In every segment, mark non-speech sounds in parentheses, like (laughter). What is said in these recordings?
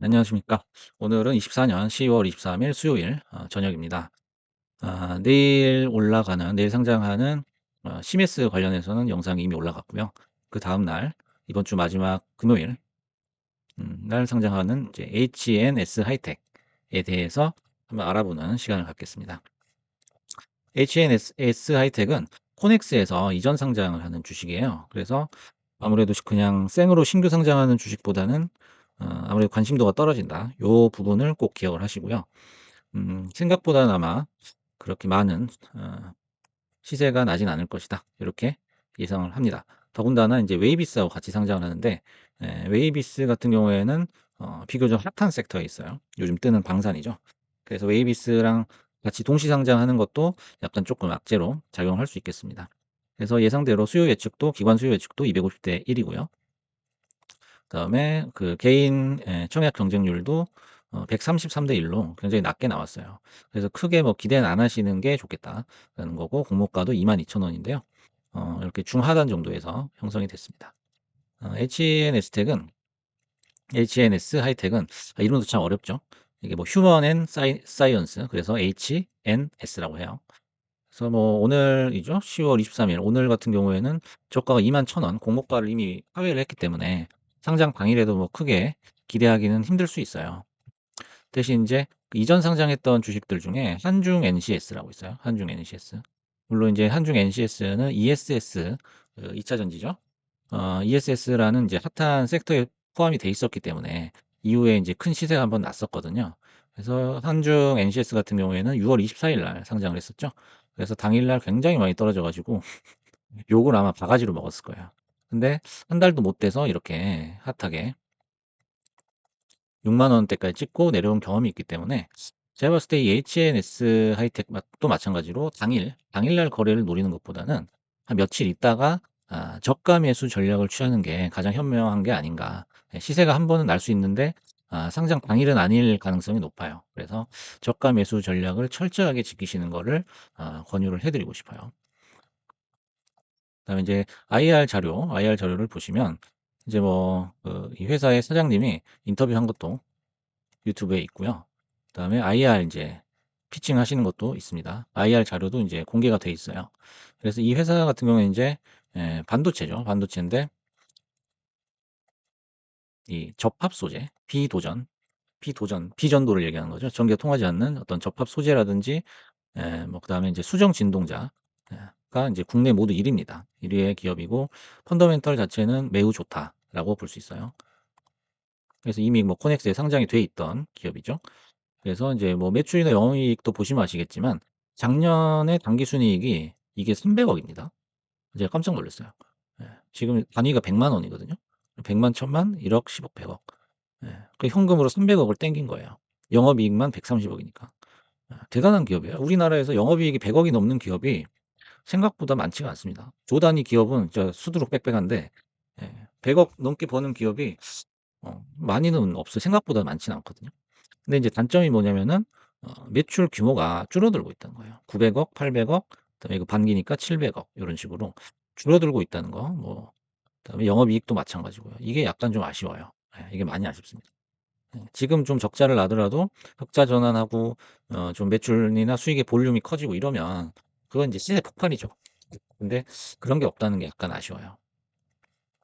안녕하십니까. 오늘은 24년 10월 23일 수요일 어, 저녁입니다. 아, 내일 올라가는, 내일 상장하는 어, 시메스 관련해서는 영상이 이미 올라갔고요. 그 다음 날, 이번 주 마지막 금요일, 음, 날 상장하는 이제 HNS 하이텍에 대해서 한번 알아보는 시간을 갖겠습니다. HNS 하이텍은 코넥스에서 이전 상장을 하는 주식이에요. 그래서 아무래도 그냥 생으로 신규 상장하는 주식보다는 어, 아무래도 관심도가 떨어진다. 요 부분을 꼭 기억을 하시고요. 음, 생각보다는 아마 그렇게 많은 어, 시세가 나진 않을 것이다. 이렇게 예상을 합니다. 더군다나 이제 웨이비스하고 같이 상장을 하는데 에, 웨이비스 같은 경우에는 어, 비교적 핫한 섹터에 있어요. 요즘 뜨는 방산이죠. 그래서 웨이비스랑 같이 동시 상장하는 것도 약간 조금 악재로 작용할 수 있겠습니다. 그래서 예상대로 수요 예측도 기관 수요 예측도 250대 1이고요. 그다음에 그 개인 예, 청약 경쟁률도 어 133대 1로 굉장히 낮게 나왔어요. 그래서 크게 뭐 기대는 안 하시는 게 좋겠다라는 거고 공모가도 22,000원인데요. 어 이렇게 중하단 정도에서 형성이 됐습니다. 어 HNS-텍은 HNS 하이텍은 아 이름도 참 어렵죠. 이게 뭐 휴먼 앤 사이 사이언스 그래서 HNS라고 해요. 그래서 뭐 오늘이죠. 10월 23일 오늘 같은 경우에는 저가가 21,000원 공모가를 이미 하회를 했기 때문에 상장 당일에도 뭐 크게 기대하기는 힘들 수 있어요. 대신 이제 그 이전 상장했던 주식들 중에 한중 NCS라고 있어요. 한중 NCS. 물론 이제 한중 NCS는 ESS 그 2차 전지죠. 어, ESS라는 이제 핫한 섹터에 포함이 돼 있었기 때문에 이후에 이제 큰 시세가 한번 났었거든요. 그래서 한중 NCS 같은 경우에는 6월 24일 날 상장을 했었죠. 그래서 당일 날 굉장히 많이 떨어져 가지고 (laughs) 욕을 아마 바가지로 먹었을 거예요. 근데 한 달도 못 돼서 이렇게 핫하게 6만 원대까지 찍고 내려온 경험이 있기 때문에 제가 봤을 때 이 HNS 하이텍도 마찬가지로 당일 당일날 거래를 노리는 것보다는 한 며칠 있다가 아, 저가 매수 전략을 취하는 게 가장 현명한 게 아닌가. 예, 시세가 한 번은 날 수 있는데 아, 상장 당일은 아닐 가능성이 높아요. 그래서 저가 매수 전략을 철저하게 지키시는 거를 아, 권유를 해드리고 싶어요. 그다음에 이제 IR 자료, IR 자료를 보시면 이제 뭐그이 회사의 사장님이 인터뷰한 것도 유튜브에 있고요. 그다음에 IR 이제 피칭 하시는 것도 있습니다. IR 자료도 이제 공개가 돼 있어요. 그래서 이 회사 같은 경우는 이제 예, 반도체죠. 반도체인데 이 접합 소재, 비도전, 비도전, 비전도를 얘기하는 거죠. 전기가 통하지 않는 어떤 접합 소재라든지 예, 뭐 그다음에 이제 수정 진동자 예, 가 이제 국내 모두 1위입니다. 1위의 기업이고 펀더멘털 자체는 매우 좋다라고 볼 수 있어요. 그래서 이미 뭐 코넥스에 상장이 돼 있던 기업이죠. 그래서 이제 뭐 매출이나 영업이익도 보시면 아시겠지만 작년에 당기순이익이 이게 300억입니다. 제가 깜짝 놀랐어요. 예, 지금 단위가 100만 원이거든요. 100만, 1000만, 1억, 10억, 100억. 예, 그 현금으로 300억을 땡긴 거예요. 영업이익만 130억이니까. 대단한 기업이에요. 우리나라에서 영업이익이 100억이 넘는 기업이 생각보다 많지가 않습니다. 조 단위 기업은 저 수두룩 빽빽한데 예, 100억 넘게 버는 기업이 어, 많이는 없어요. 생각보다 많지는 않거든요. 근데 이제 단점이 뭐냐면은 어, 매출 규모가 줄어들고 있다는 거예요. 900억, 800억, 그다음에 이거 반기니까 700억 이런 식으로 줄어들고 있다는 거. 뭐 그다음에 영업이익도 마찬가지고요. 이게 약간 좀 아쉬워요. 예, 이게 많이 아쉽습니다. 예, 지금 좀 적자를 나더라도 흑자 전환하고 어, 좀 매출이나 수익의 볼륨이 커지고 이러면 그건 이제 시세 폭발이죠. 근데 그런 게 없다는 게 약간 아쉬워요.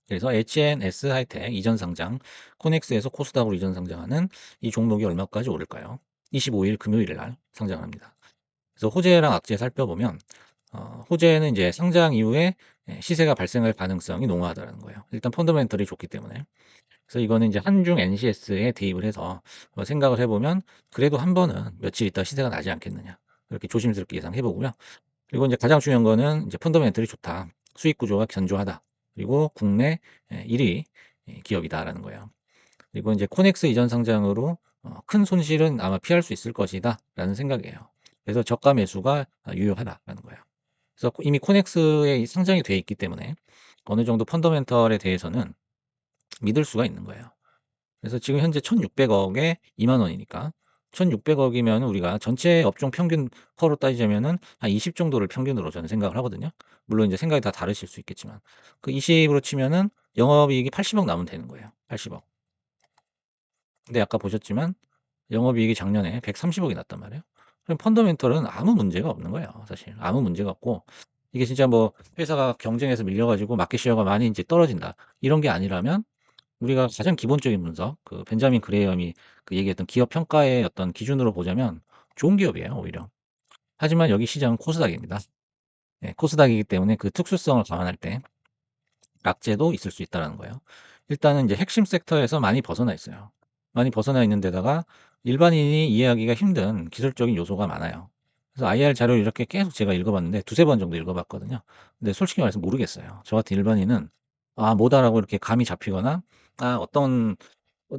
그래서 HNS 하이텍 이전 상장, 코넥스에서 코스닥으로 이전 상장하는 이 종목이 얼마까지 오를까요? 25일 금요일 날 상장합니다. 그래서 호재랑 악재 살펴보면 어, 호재는 이제 상장 이후에 예, 시세가 발생할 가능성이 농후하다는 거예요. 일단 펀더멘털이 좋기 때문에. 그래서 이거는 이제 한중 NCS에 대입을 해서 뭐 생각을 해보면 그래도 한 번은 며칠 있다 시세가 나지 않겠느냐. 이렇게 조심스럽게 예상해 보고요. 그리고 이제 가장 중요한 거는 이제 펀더멘털이 좋다. 수익 구조가 견조하다. 그리고 국내 1위 기업이다라는 거예요. 그리고 이제 코넥스 이전 상장으로 어, 큰 손실은 아마 피할 수 있을 것이다 라는 생각이에요. 그래서 저가 매수가 유효하다라는 거예요. 그래서 이미 코넥스에 상장이 돼 있기 때문에 어느 정도 펀더멘털에 대해서는 믿을 수가 있는 거예요. 그래서 지금 현재 1,600억에 2만 원이니까 1,600억이면 우리가 전체 업종 평균 퍼로 따지자면은 한 20 정도를 평균으로 저는 생각을 하거든요. 물론 이제 생각이 다 다르실 수 있겠지만 그 20으로 치면은 영업이익이 80억 남으면 되는 거예요. 80억. 근데 아까 보셨지만 영업이익이 작년에 130억 이 났단 말이에요. 그럼 펀더멘털은 아무 문제가 없는 거예요 사실. 아무 문제가 없고 이게 진짜 뭐 회사가 경쟁에서 밀려 가지고 마켓 시어가 많이 인제 떨어진다 이런 게 아니라면 우리가 가장 기본적인 분석 그 벤자민 그레이엄이 그 얘기했던 기업 평가의 어떤 기준으로 보자면 좋은 기업이에요 오히려. 하지만 여기 시장은 코스닥입니다. 예 코스닥이기 때문에 그 특수성을 감안할 때 악재도 있을 수 있다라는 거예요. 일단은 이제 핵심 섹터에서 많이 벗어나 있어요. 많이 벗어나 있는 데다가 일반인이 이해하기가 힘든 기술적인 요소가 많아요. 그래서 IR 자료를 이렇게 계속 제가 읽어 봤는데 두세 번 정도 읽어 봤거든요. 근데 솔직히 말해서 모르겠어요. 저 같은 일반인은 아 뭐다라고 이렇게 감이 잡히거나 ' 아 어떤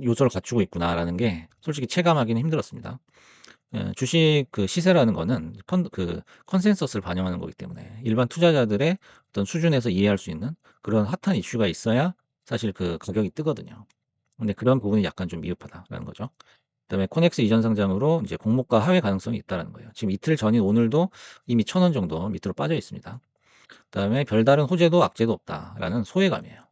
요소를 갖추고 있구나.'라는 게 솔직히 체감하기는 힘들었습니다. 예 주식 그 시세라는 거는 컨 그 컨센서스를 반영하는 거기 때문에 일반 투자자들의 어떤 수준에서 이해할 수 있는 그런 핫한 이슈가 있어야 사실 그 가격이 뜨거든요. 근데 그런 부분이 약간 좀 미흡하다라는 거죠. 그다음에 코넥스 이전 상장으로 이제 공모가 하회 가능성이 있다라는 거예요. 지금 이틀 전인 오늘도 이미 1,000원 정도 밑으로 빠져 있습니다. 그다음에 별다른 호재도 악재도 없다라는 소외감이에요.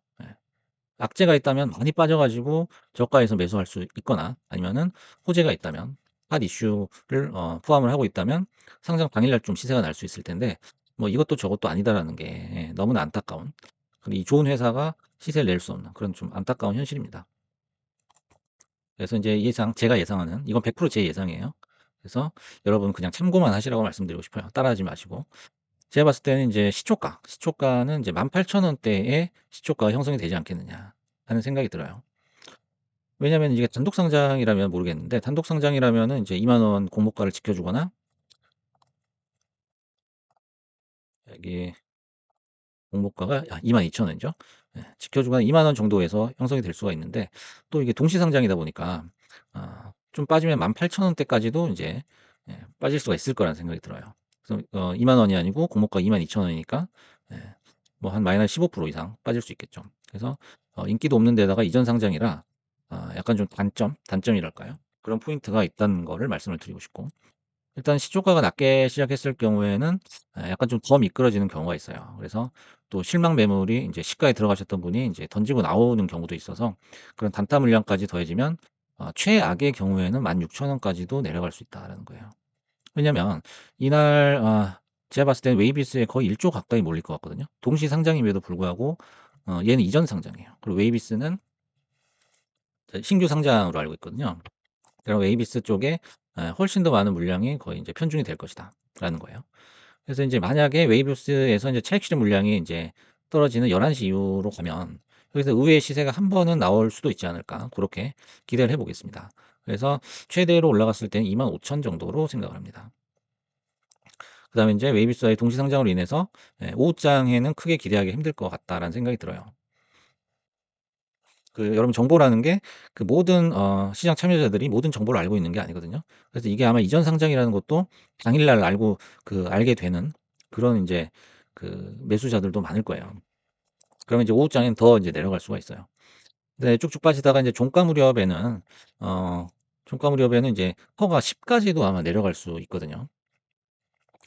예. 악재가 있다면 많이 빠져 가지고 저가에서 매수할 수 있거나 아니면은 호재가 있다면 핫 이슈를 어 포함을 하고 있다면 상장 당일날 좀 시세가 날 수 있을 텐데 뭐 이것도 저것도 아니다라는 게예 너무나 안타까운 그리고 이 좋은 회사가 시세를 낼 수 없는 그런 좀 안타까운 현실입니다. 그래서 인제 예상 제가 예상하는 이건 100%제 예상이에요. 그래서 여러분 그냥 참고만 하시라고 말씀드리고 싶어요. 따라하지 마시고. 제가 봤을 때는 인제 시초가, 시초가는 이제 18,000 원대의 시초가가 형성이 되지 않겠느냐 하는 생각이 들어요. 왜냐하면 이게 단독 상장이라면 모르겠는데 단독 상장이라면은 이제 2만 원 공모가를 지켜 주거나 여기 공모가가 아 22,000 원이죠. 예. 지켜 주거나 2만 원 정도에서 형성이 될 수가 있는데 또 이게 동시 상장이다 보니까 아 좀 빠지면 18,000 원대까지도 인제 예 빠질 수가 있을 거라는 생각이 들어요. 그래서 어 2만 원이 아니고 공모가 22,000 원이니까 예 뭐한 마이너스 15% 이상 빠질 수 있겠죠. 그래서 어 인기도 없는 데다가 이전 상장이라 아 약간 좀 단점, 단점이랄까요? 그런 포인트가 있다는 거를 말씀을 드리고 싶고 일단 시초가가 낮게 시작했을 경우에는 아 약간 좀 더 미끄러지는 경우가 있어요. 그래서 또 실망 매물이 인제 시가에 들어가셨던 분이 인제 던지고 나오는 경우도 있어서 그런 단타 물량까지 더해지면 어 최악의 경우에는 16,000 원까지도 내려갈 수 있다라는 거예요. 왜냐면 이날 아 제가 봤을 때는 웨이비스에 거의 1조 가까이 몰릴 것 같거든요. 동시 상장임에도 불구하고 어 얘는 이전 상장이에요. 그리고 웨이비스는 신규 상장으로 알고 있거든요. 그럼 웨이비스 쪽에 예 훨씬 더 많은 물량이 거의 인제 편중이 될 것이다라는 거예요. 그래서 인제 만약에 웨이브스에서 인제 차익 실현 물량이 인제 떨어지는 11시 이후로 가면 여기서 의외의 시세가 한 번은 나올 수도 있지 않을까 고렇게 기대를 해 보겠습니다. 그래서 최대로 올라갔을 때는 25,000 정도로 생각을 합니다. 그 다음에 인제 웨이브스와의 동시 상장으로 인해서 예 '오후장에는 크게 기대하기 힘들 것 같다.'라는 생각이 들어요. 그 여러분 정보라는 게 그 모든 어 시장 참여자들이 모든 정보를 알고 있는 게 아니거든요. 그래서 이게 아마 이전 상장이라는 것도 당일날 알고 그 알게 되는 그런 인제 그 매수자들도 많을 거예요. 그러면 이제 오후장에는 더 인제 내려갈 수가 있어요. 네 쭉쭉 빠지다가 인제 종가 무렵에는 어 종가 무렵에는 이제 퍼가 10 까지도 아마 내려갈 수 있거든요.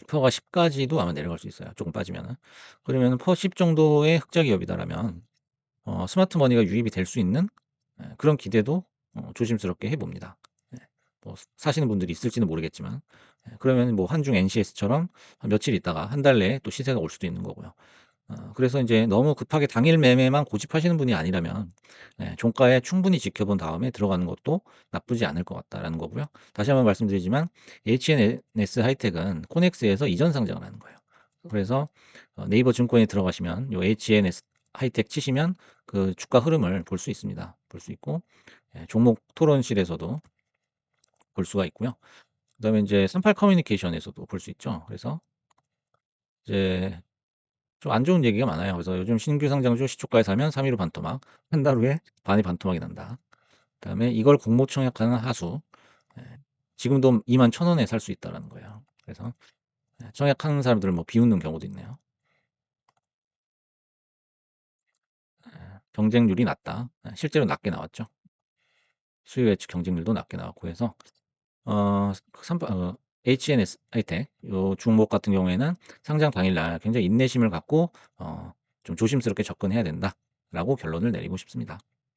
퍼가 10 까지도 아마 내려갈 수 있어요, 조금 빠지면은. 그러면은 퍼 10 정도의 흑자 기업이다라면 어 스마트 머니가 유입이 될 수 있는 예 그런 기대도 어 조심스럽게 해 봅니다. 예. 뭐 사시는 분들이 있을지는 모르겠지만 예 그러면은 뭐 한중 NCS처럼 한 며칠 있다가 한달 내에 또 시세가 올 수도 있는 거고요. 어 그래서 인제 너무 급하게 당일 매매만 고집하시는 분이 아니라면 예 종가에 충분히 지켜본 다음에 들어가는 것도 나쁘지 않을 것 같다라는 거고요. 다시 한번 말씀드리지만 HNS 하이텍은 코넥스에서 이전 상장을 하는 거예요. 그래서 어 네이버 증권에 들어가시면 요 HNS 하이텍 치시면 그 주가 흐름을 볼 수 있습니다. 볼 수 있고 예 종목 토론실에서도 볼 수가 있고요. 그다음에 인제 삼팔 커뮤니케이션에서도 볼 수 있죠. 그래서 이제 좀 안 좋은 얘기가 많아요. 그래서 요즘 신규 상장주 시초가에 사면 3 일후 반토막, 한 달 후에 반의 반토막이 난다. 그다음에 이걸 공모 청 약하는 하수, 예 지금도 21,000 원에 살 수 있다라는 거예요. 그래서 예 청약하는 사람들을 뭐 비웃는 경우도 있네요. 예 경쟁률이 낮다. 예 실제로 낮게 나왔죠. 수요 예측 경쟁률도 낮게 나왔고 해서 어 삼파 어 HNS 하이텍 요 종목 같은 경우에는 상장 당일날 굉장히 인내심을 갖고 어 좀 조심스럽게 접근해야 된다라고 결론을 내리고 싶습니다.